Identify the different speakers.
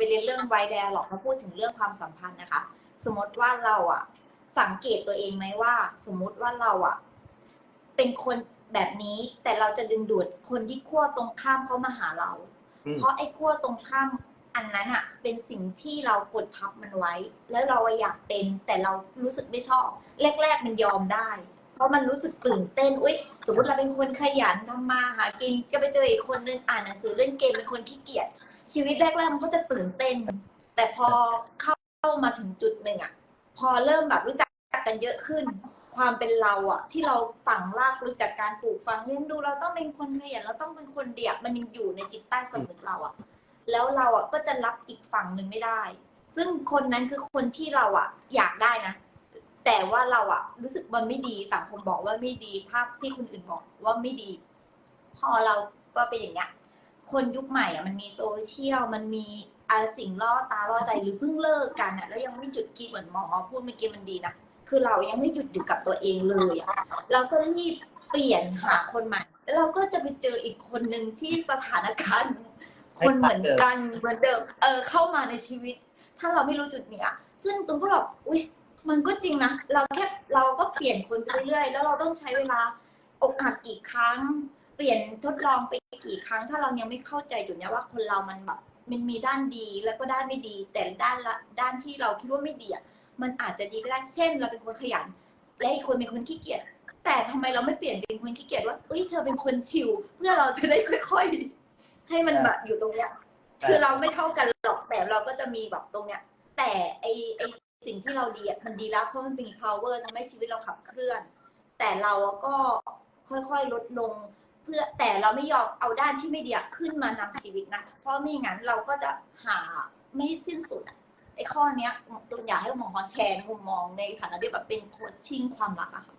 Speaker 1: ไปเรียนเรื่องไวแดร์หรอกเขาพูดถึงเรื่องความสัมพันธ์นะคะ สมมติว่าเราอะสังเกตตัวเองไหมว่า สมมุติว่าเราอะเป็นคนแบบนี้แต่เราจะดึงดูดคนที่ขั้วตรงข้ามเขามาหาเรา
Speaker 2: อืม
Speaker 1: เพราะไอ้ขั้วตรงข้ามอันนั้นอะเป็นสิ่งที่เรากดทับมันไว้ แล้วเราอะอยากเป็นแต่เรารู้สึกไม่ชอบ แรก ๆ มันยอมได้ เพราะมันรู้สึกตื่นเต้นอุ๊ย สมมติเราเป็นคนขยันทำมาหากินก็ไปเจออีกคนนึงอ่านหนังสือเล่นเกมเป็นคนขี้เกียจ ชีวิตแรกๆมันก็จะตื่นเต้น แต่พอเข้ามาถึงจุดหนึ่งอะ พอเริ่มแบบรู้จักกันเยอะขึ้น ความเป็นเราอะ ที่เราฝังรากลึกจากการปลูกฝังเลี้ยงดูเราต้องเป็นคนขยันเราต้องเป็นคนเดียบมันยังอยู่ในจิตใต้สำนึกเราอะ แล้วเราอะก็จะรับอีกฝั่งหนึ่งไม่ได้ ซึ่งคนนั้นคือคนที่เราอะ อยากได้นะแต่ว่าเราอะ รู้สึกมันไม่ดีสังคมบอกว่าไม่ดีภาพที่คนอื่นบอกว่าไม่ดี พอเราก็เป็นอย่างเงี้ย คนยุคใหม่อะมันมีโซเชียลมันมีอะไรสิ่งล่อตาล่อใจหรือเพิ่งเลิกกันอะแล้วยังไม่หยุดคิดเหมือนหมอพูดเมื่อกี้มันดีนะคือเรายังไม่หยุดอยู่กับตัวเองเลยอะเราก็รีบเปลี่ยนหาคนใหม่แล้วเราก็จะไปเจออีกคนหนึ่งที่สถานการณ์คนเหมือนกันเหมือนเดิมเออเข้ามาในชีวิต ถ้าเราไม่รู้จุดเนี้ยซึ่งตุ้มก็แบบอุ้ยมันก็จริงนะ เราแค่เราก็เปลี่ยนคนไปเรื่อยๆ แล้วเราต้องใช้เวลาอกหักกี่ครั้ง ปลี่ยนทดลองไปกี่ครั้ง ถ้าเรายังไม่เข้าใจจุดเนี้ยว่าคนเรามันแบบมันมีด้านดีแล้วก็ด้านไม่ดี แต่ด้านละด้านที่เราคิดว่าไม่ดีอะมันอาจจะดีก็ได้เช่น เราเป็นคนขยัน และอีกคนเป็นคนขี้เกียจแต่ทำไมเราไม่เปลี่ยนเป็นคนขี้เกียจว่าเอ้ยเธอเป็นคนชิลเพื่อเราจะได้ค่อย ๆ ให้มันแบบอยู่ตรงเนี้ยคือเราไม่เท่ากันหรอกแต่เราก็จะมีแบบตรงเนี้ย แต่ไอไอสิ่งที่เราดีอะมันดีแล้วเพราะมันเป็น power ทำให้ชีวิตเราขับเคลื่อน แต่เราก็ค่อยๆลดลง เพื่อแต่เราไม่ยอมเอาด้านที่ไม่ดีขึ้นมานำชีวิตนะ เพราะไม่งั้นเราก็จะหาไม่สิ้นสุดไอ้ข้อเนี้ยตุนอยากให้หมอแชร์มุมมองในฐานะที่แบบเป็นโคชชิ่งความรักอะค่ะ